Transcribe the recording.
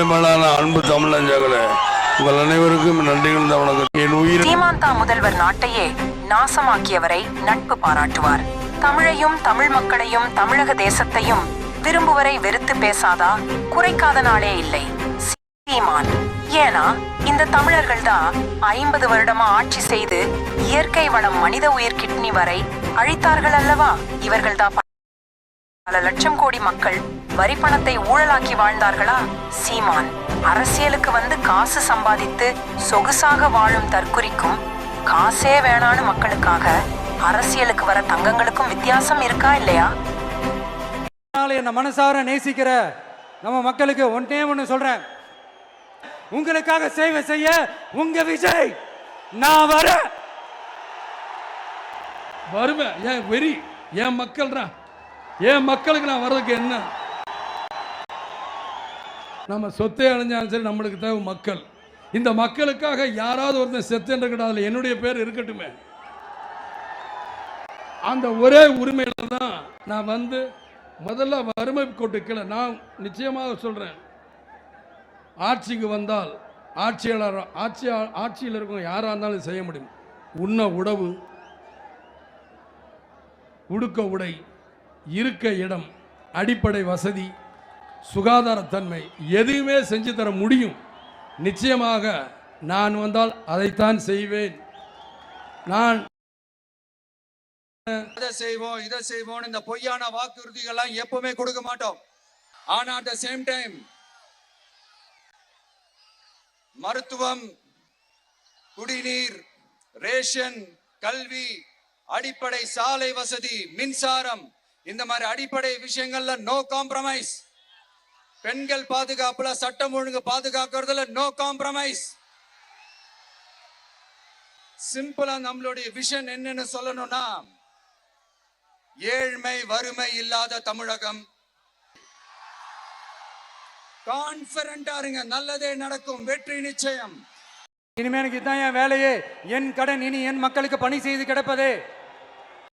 அன்பு தமிழஞ்சங்களே உங்கள் அனைவருக்கும் நன்றிகள் வணக்கம். என் உயிர் சீமாந்தா முதல்வர் நாட்டையே நாசமாக்கியவரை நட்பு பாராட்டுவார். தமிழையும் தமிழ் மக்களையும் தமிழக தேசத்தையும் விரும்புவரை வெறுத்து பேசாதா? குறைக்காத நாளே இல்லை. சீமான். ஏனா இந்த தமிழர்கள் தான் ஐம்பது வருடமா ஆட்சி செய்து இயற்கை வளம் மனித உயிர் கிட்னி வரை அழித்தார்கள் அல்லவா? இவர்கள் தான் பல லட்சம் கோடி மக்கள் வரி பணத்தை ஊழலாக்கி வாழ்ந்தார்களா? சீமான். அரசியலுக்கு வந்து காசு சம்பாதித்து சொகுசாக வாழும் தற்குறிக்கும் காசே வேணான்னு மக்களுக்காக அரசியலுக்கு வர தங்கங்களுக்கும் வித்தியாசம் இருக்கா இல்லையா? அதனால என்ன மனசார நேசிக்கிற நம்ம மக்களுக்கு ஒன்றே ஒன்று சொல்றேன். உங்களுக்காக சேவை செய்ய உங்க விஜய் நான் வரேன். வருவேன். ஏன் வெறி? என் மக்கள்ரா? என் மக்களுக்கு நான் வர்றதுக்கு என்ன? நம்ம சொத்தை அழிஞ்சாலும் சரி நம்மளுக்கு தேவை மக்கள். இந்த மக்களுக்காக யாராவது ஒருத்தன் செத்துன்ற கிடையாது என்னுடைய பேர் இருக்கட்டுமே. அந்த ஒரே உரிமையில தான் நான் வந்து முதல்ல வறுமை கோட்டு கீழே நான் நிச்சயமாக சொல்றேன். ஆட்சிக்கு வந்தால் ஆட்சியாளர் ஆட்சி ஆட்சியில் இருக்கவங்க யாராக இருந்தாலும் செய்ய முடியும். உண்ண உணவு உடுக்க உடை இருக்க இடம் அடிப்படை வசதி சுகாதாரத்தன்மை எதுவுமே செஞ்சு தர முடியும். நிச்சயமாக நான் வந்தால் அதைத்தான் செய்வேன். நான் அதை செய்வோம் இதை செய்வோம் இந்த பொய்யான வாக்குறுதிகள்லாம் எப்பவுமே கொடுக்க மாட்டோம். ஆனா அட் த சேம் டைம் மருத்துவம் குடிநீர் ரேஷன் கல்வி அடிப்படை சாலை வசதி மின்சாரம் இந்த மாதிரி அடிப்படை விஷயங்கள்ல நோ காம்ப்ரமைஸ் பெண்கள் பாதுகாப்புல சட்டம் ஒழுங்கு பாதுகாக்கிறதுல நோ காம்ப்ரமைஸ் சிம்பிளா நம்மளுடைய விஷன் என்னன்னு சொல்லணும்னா ஏழ்மை வறுமை இல்லாத தமிழகம். கான்பிடண்டா இருங்க நல்லதே நடக்கும் வெற்றி நிச்சயம். இனிமே எனக்கு இதான் என் வேலையே. என் கடன் இனி என் மக்களுக்கு பணி செய்து கிடப்பதே.